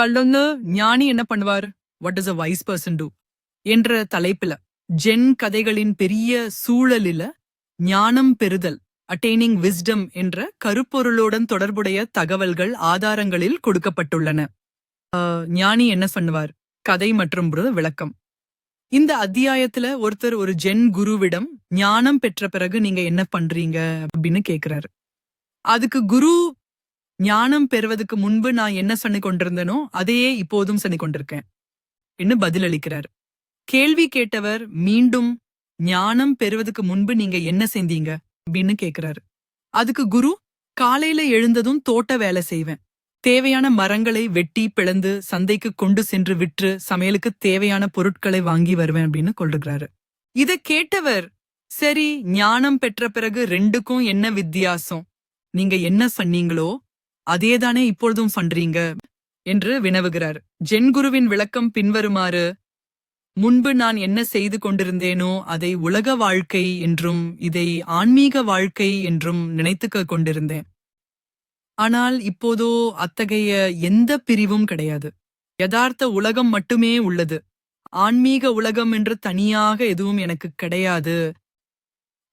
பல்லொன்னு ஞானி என்ன பண்ணுவார்? What is a wise person do என்ற தலைப்புல ஜென் கதைகளின் பெரிய சூழலில ஞானம் பெறுதல் அட்டெய்னிங் விஸ்டம் என்ற கருப்பொருளுடன் தொடர்புடைய தகவல்கள் ஆதாரங்களில் கொடுக்கப்பட்டுள்ளன. ஞானி என்ன பண்ணுவார்? கதை மற்றும் விளக்கம். இந்த அத்தியாயத்துல ஒருத்தர் ஒரு ஜென் குருவிடம் ஞானம் பெற்ற பிறகு நீங்க என்ன பண்றீங்க? அப்படின்னு கேக்குறாரு. அதுக்கு குரு ஞானம் பெறுவதற்கு முன்பு நான் என்ன சொல்லி கொண்டிருந்தனோ அதையே இப்போதும் சொல்லி கொண்டிருக்கேன். என்று பதிலளிக்கிறார். கேள்வி கேட்டவர் மீண்டும் ஞானம் பெறுவதற்கு முன்பு நீங்க என்ன செஞ்சீங்க? அப்படின்னு கேக்குறாரு. அதுக்கு குரு காலையில எழுந்ததும் தோட்ட வேலை செய்வேன். தேவையான மரங்களை வெட்டி பிளந்து சந்தைக்கு கொண்டு சென்று விற்று சமையலுக்கு தேவையான பொருட்களை வாங்கி வருவேன் அப்படின்னு கொள்ளுகிறாரு. இத கேட்டவர் சரி ஞானம் பெற்ற பிறகு ரெண்டுக்கும் என்ன வித்தியாசம்? நீங்க என்ன சொன்னீங்களோ அதேதானே இப்பொழுதும் பண்றீங்க? என்று வினவுகிறார். ஜென்குருவின் விளக்கம் பின்வருமாறு முன்பு நான் என்ன செய்து கொண்டிருந்தேனோ அதை உலக வாழ்க்கை என்றும் இதை ஆன்மீக வாழ்க்கை என்றும் நினைத்துக்க கொண்டிருந்தேன். ஆனால் இப்போதோ அத்தகைய எந்த பிரிவும் கிடையாது. யதார்த்த உலகம் மட்டுமே உள்ளது. ஆன்மீக உலகம் என்று தனியாக எதுவும் எனக்கு கிடையாது.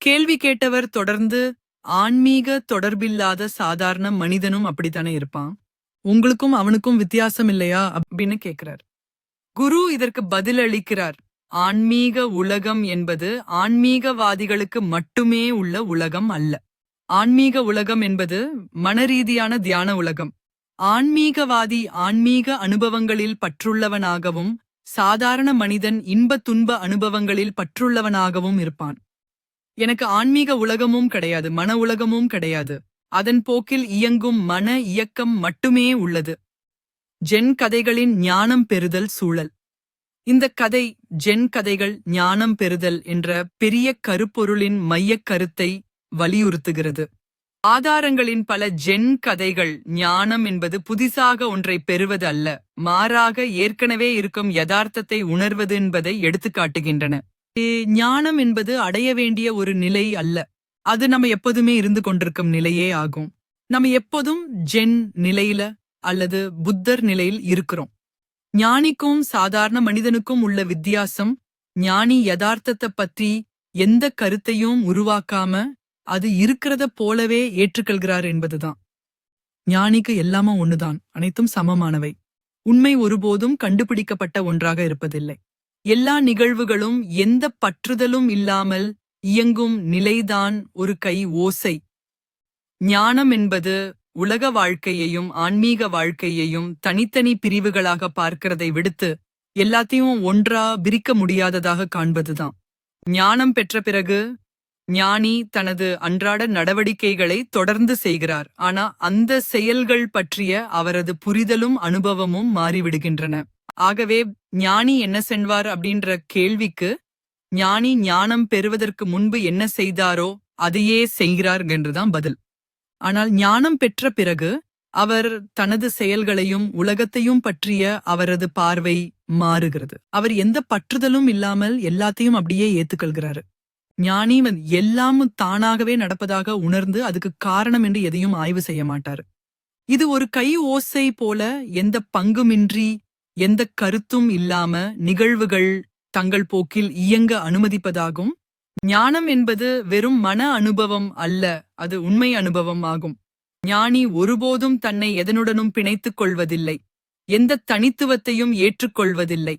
கேள்வி கேட்டவர் தொடர்ந்து ஆன்மீக தொடர்பில்லாத சாதாரண மனிதனும் அப்படித்தானே இருப்பான்? உங்களுக்கும் அவனுக்கும் வித்தியாசம் இல்லையா? அப்படின்னு கேட்கிறார் குரு இதற்கு பதில் அளிக்கிறார் ஆன்மீக உலகம் என்பது ஆன்மீகவாதிகளுக்கு மட்டுமே உள்ள உலகம் அல்ல. ஆன்மீக உலகம் என்பது மனரீதியான தியான உலகம். ஆன்மீகவாதி ஆன்மீக அனுபவங்களில் பற்றுள்ளவனாகவும் சாதாரண மனிதன் இன்ப துன்ப அனுபவங்களில் பற்றுள்ளவனாகவும் இருப்பான். எனக்கு ஆன்மீக உலகமும் கிடையாது மன உலகமும் கிடையாது. அதன் போக்கில் இயங்கும் மன இயக்கம் மட்டுமே உள்ளது. ஜென் கதைகளின் ஞானம் பெறுதல் சூழல். இந்த கதை ஜென் கதைகள் ஞானம் பெறுதல் என்ற பெரிய கருப்பொருளின் மையக் கருத்தை வலியுறுத்துகிறது. ஆதாரங்களின் பல ஜென் கதைகள் ஞானம் என்பது புதிசாக ஒன்றை பெறுவது அல்ல மாறாக ஏற்கனவே இருக்கும் யதார்த்தத்தை உணர்வது என்பதை எடுத்துக்காட்டுகின்றன. ஞானம் என்பது அடைய வேண்டிய ஒரு நிலை அல்ல. அது நம்ம எப்போதுமே இருந்து கொண்டிருக்கும் நிலையே ஆகும். நம்ம எப்போதும் ஜென் நிலையில அல்லது புத்தர் நிலையில் இருக்கிறோம். ஞானிக்கும் சாதாரண மனிதனுக்கும் உள்ள வித்தியாசம் ஞானி யதார்த்தத்தை பற்றி எந்த கருத்தையும் உருவாக்காம அது இருக்கிறத போலவே ஏற்றுக்கொள்கிறார் என்பதுதான். ஞானிக்கு எல்லாமும் ஒண்ணுதான் அனைத்தும் சமமானவை. உண்மை ஒருபோதும் கண்டுபிடிக்கப்பட்ட ஒன்றாக இருப்பதில்லை. எல்லா நிகழ்வுகளும் எந்த பற்றுதலும் இல்லாமல் இயங்கும் நிலைதான் ஒரு கை ஓசை. ஞானம் என்பது உலக வாழ்க்கையையும் ஆன்மீக வாழ்க்கையையும் தனித்தனி பிரிவுகளாக பார்க்கிறதை விடுத்து எல்லாத்தையும் ஒன்றா பிரிக்க முடியாததாக காண்பதுதான். ஞானம் பெற்ற பிறகு ஞானி தனது அன்றாட நடவடிக்கைகளை தொடர்ந்து செய்கிறார். ஆனா அந்த செயல்கள் பற்றிய அவரது புரிதலும் அனுபவமும் மாறிவிடுகின்றன. ஆகவே ஞானி என்ன சென்வார் அப்படின்ற கேள்விக்கு ஞானி ஞானம் பெறுவதற்கு முன்பு என்ன செய்தாரோ அதையே செய்கிறார் என்றுதான் பதில். ஆனால் ஞானம் பெற்ற பிறகு அவர் தனது செயல்களையும் உலகத்தையும் பற்றிய அவரது பார்வை மாறுகிறது. அவர் எந்த பற்றுதலும் இல்லாமல் எல்லாத்தையும் அப்படியே ஏத்துக்கொள்கிறாரு. ஞானி எல்லாம் தானாகவே நடப்பதாக உணர்ந்து அதுக்கு காரணம் என்று எதையும் ஆய்வு செய்ய மாட்டார். இது ஒரு கை ஓசை போல எந்த பங்குமின்றி எந்த கருத்தும் இல்லாம நிகழ்வுகள் தங்கள் போக்கில் இயங்க அனுமதிப்பதாகும். ஞானம் என்பது வெறும் மன அனுபவம் அல்ல அது உண்மை அனுபவம் ஆகும். ஞானி ஒருபோதும் தன்னை எதனுடனும் பிணைத்துக் கொள்வதில்லை. எந்த தனித்துவத்தையும் ஏற்றுக்கொள்வதில்லை